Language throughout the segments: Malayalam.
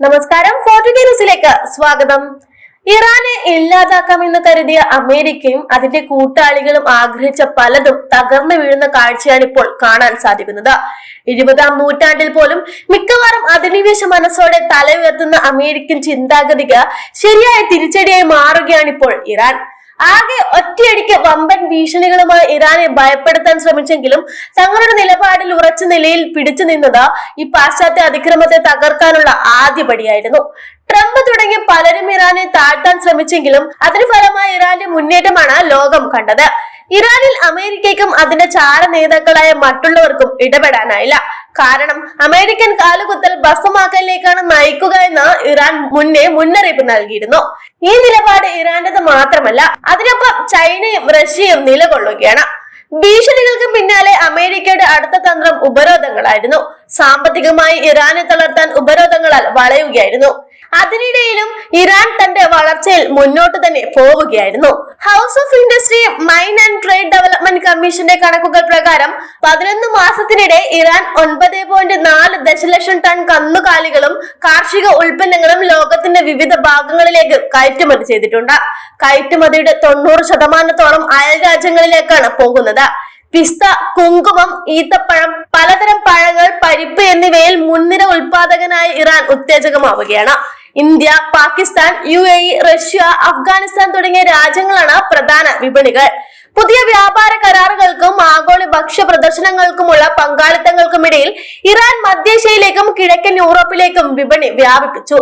നമസ്കാരം. ഫോർട്ടുഗേ ന്യൂസിലേക്ക് സ്വാഗതം. ഇറാനെ ഇല്ലാതാക്കാമെന്ന് കരുതിയ അമേരിക്കയും അതിന്റെ കൂട്ടാളികളും ആഗ്രഹിച്ച പലതും തകർന്നു വീഴുന്ന കാഴ്ചയാണ് ഇപ്പോൾ കാണാൻ സാധിക്കുന്നത്. ഇരുപതാം നൂറ്റാണ്ടിൽ പോലും മിക്കവാറും അധിനിവേശ മനസ്സോടെ തല ഉയർത്തുന്ന അമേരിക്കൻ ചിന്താഗതിക്ക് ശരിയായ തിരിച്ചടിയായി മാറുകയാണ് ഇപ്പോൾ ഇറാൻ. ആകെ ഒറ്റയടിക്ക് വമ്പൻ ഭീഷണികളുമായി ഇറാനെ ഭയപ്പെടുത്താൻ ശ്രമിച്ചെങ്കിലും തങ്ങളുടെ നിലപാടിൽ ഉറച്ച നിലയിൽ പിടിച്ചു നിന്നത് ഈ പാശ്ചാത്യ അതിക്രമത്തെ തകർക്കാനുള്ള ആദ്യപടിയായിരുന്നു ട്രംപ് തുടങ്ങി പലരും ഇറാനെ താഴ്ത്താൻ ശ്രമിച്ചെങ്കിലും അതിന് ഫലമായി ഇറാന്റെ മുന്നേറ്റമാണ് ലോകം കണ്ടത്. ഇറാനിൽ അമേരിക്കയ്ക്കും അതിന്റെ ചാര നേതാക്കളായ മറ്റുള്ളവർക്കും ഇടപെടാനായില്ല. കാരണം അമേരിക്കൻ കാലുകുത്തൽ ഭസ്മമാക്കലിലേക്കാണ് നയിക്കുക എന്ന് ഇറാൻ മുന്നേ മുന്നറിയിപ്പ് നൽകിയിരുന്നു. ഈ നിലപാട് ഇറാന്റേത് മാത്രമല്ല അതിനൊപ്പം ചൈനയും റഷ്യയും നിലകൊള്ളുകയാണ്. ഭീഷണികൾക്ക് പിന്നാലെ അമേരിക്കയുടെ അടുത്ത തന്ത്രം ഉപരോധങ്ങളായിരുന്നു. സാമ്പത്തികമായി ഇറാനെ തളർത്താൻ ഉപരോധങ്ങളാൽ വളയുകയായിരുന്നു. അതിനിടയിലും ഇറാൻ തന്റെ വളർച്ചയിൽ മുന്നോട്ട് തന്നെ പോവുകയായിരുന്നു. House of industry mine and trade development കമ്മീഷന്റെ കണക്കുകൾ പ്രകാരം പതിനൊന്ന് മാസത്തിനിടെ ഇറാൻ ഒൻപത് പോയിന്റ് നാല് ദശലക്ഷം ടൺ കന്നുകാലികളും കാർഷിക ഉൽപ്പന്നങ്ങളും ലോകത്തിന്റെ വിവിധ ഭാഗങ്ങളിലേക്ക് കയറ്റുമതി ചെയ്തിട്ടുണ്ട്. കയറ്റുമതിയുടെ തൊണ്ണൂറ് ശതമാനത്തോളം അയൽ രാജ്യങ്ങളിലേക്കാണ് പോകുന്നത്. പിസ്ത കുങ്കുമം ഈത്തപ്പഴം പലതരം പഴങ്ങൾ പരിപ്പ് എന്നിവയിൽ മുൻനിര ഉൽപാദകനായ Iran ഉത്തേജകമാവുകയാണ്. India Pakistan U A E Russia Afghanistan തുടങ്ങിയ രാജ്യങ്ങളാണ് പ്രധാന വിപണികൾ. പുതിയ വ്യാപാര കരാറുകൾക്കും ആഗോള ഭക്ഷ്യ പ്രദർശനങ്ങൾക്കുമുള്ള പങ്കാളിത്തങ്ങൾക്കുമിടയിൽ ഇറാൻ മധ്യേഷ്യയിലേക്കും കിഴക്കൻ യൂറോപ്പിലേക്കും വിപണി വ്യാപിപ്പിച്ചു.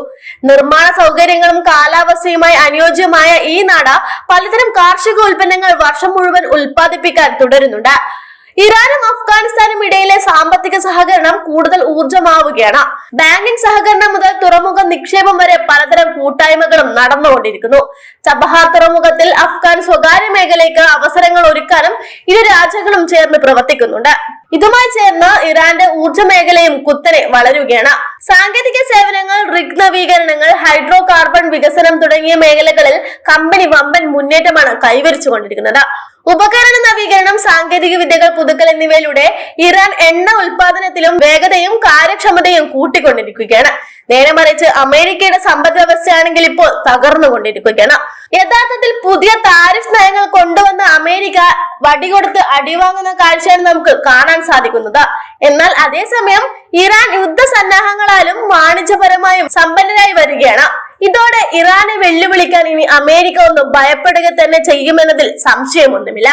നിർമ്മാണ സൗകര്യങ്ങളും കാലാവസ്ഥയുമായി അനുയോജ്യമായ ഈ നാട പലതരം കാർഷിക ഉൽപ്പന്നങ്ങൾ വർഷം മുഴുവൻ ഉൽപ്പാദിപ്പിക്കാൻ തുടരുന്നുണ്ട്. ഇറാനും അഫ്ഗാനിസ്ഥാനും ഇടയിലെ സാമ്പത്തിക സഹകരണം കൂടുതൽ ഊർജമാവുകയാണ് ബാങ്കിംഗ് സഹകരണം മുതൽ തുറമുഖ നിക്ഷേപം വരെ പലതരം കൂട്ടായ്മകളും നടന്നുകൊണ്ടിരിക്കുന്നു. ചബഹാർ തുറമുഖത്തിൽ അഫ്ഗാൻ സ്വകാര്യ മേഖലയ്ക്ക് അവസരങ്ങൾ ഒരുക്കാനും ഇരു രാജ്യങ്ങളും ചേർന്ന് പ്രവർത്തിക്കുന്നുണ്ട്. ഇതുമായി ചേർന്ന് ഇറാന്റെ ഊർജ മേഖലയും കുത്തനെ വളരുകയാണ്. സാങ്കേതിക സേവനങ്ങൾ റിഗ് നവീകരണങ്ങൾ ഹൈഡ്രോ കാർബൺ വികസനം തുടങ്ങിയ മേഖലകളിൽ കമ്പനി വമ്പൻ മുന്നേറ്റമാണ് കൈവരിച്ചുകൊണ്ടിരിക്കുന്നത്. ഉപകരണ നവീകരണം സാങ്കേതിക വിദ്യകൾ പുതുക്കൽ എന്നിവയിലൂടെ ഇറാൻ എണ്ണ ഉൽപാദനത്തിലും വേഗതയും കാര്യക്ഷമതയും കൂട്ടിക്കൊണ്ടിരിക്കുകയാണ്. നേരെ മറിച്ച് അമേരിക്കയുടെ സമ്പദ് വ്യവസ്ഥയാണെങ്കിൽ ഇപ്പോൾ തകർന്നുകൊണ്ടിരിക്കുകയാണ്. യഥാർത്ഥത്തിൽ പുതിയ താരിഫ് നയങ്ങൾ കൊണ്ടുവന്ന അമേരിക്ക വടികൊടുത്ത് അടിവാങ്ങുന്ന കാഴ്ചയാണ് നമുക്ക് കാണാൻ സാധിക്കുന്നത്. എന്നാൽ അതേസമയം ഇറാൻ യുദ്ധ സന്നാഹങ്ങളാലും വാണിജ്യപരമായും സമ്പന്നരായി വരികയാണ്. ഇതോടെ ഇറാനെ വെല്ലുവിളിക്കാൻ ഇനി അമേരിക്ക ഒന്നും ഭയപ്പെടുക തന്നെ ചെയ്യുമെന്നതിൽ സംശയമൊന്നുമില്ല.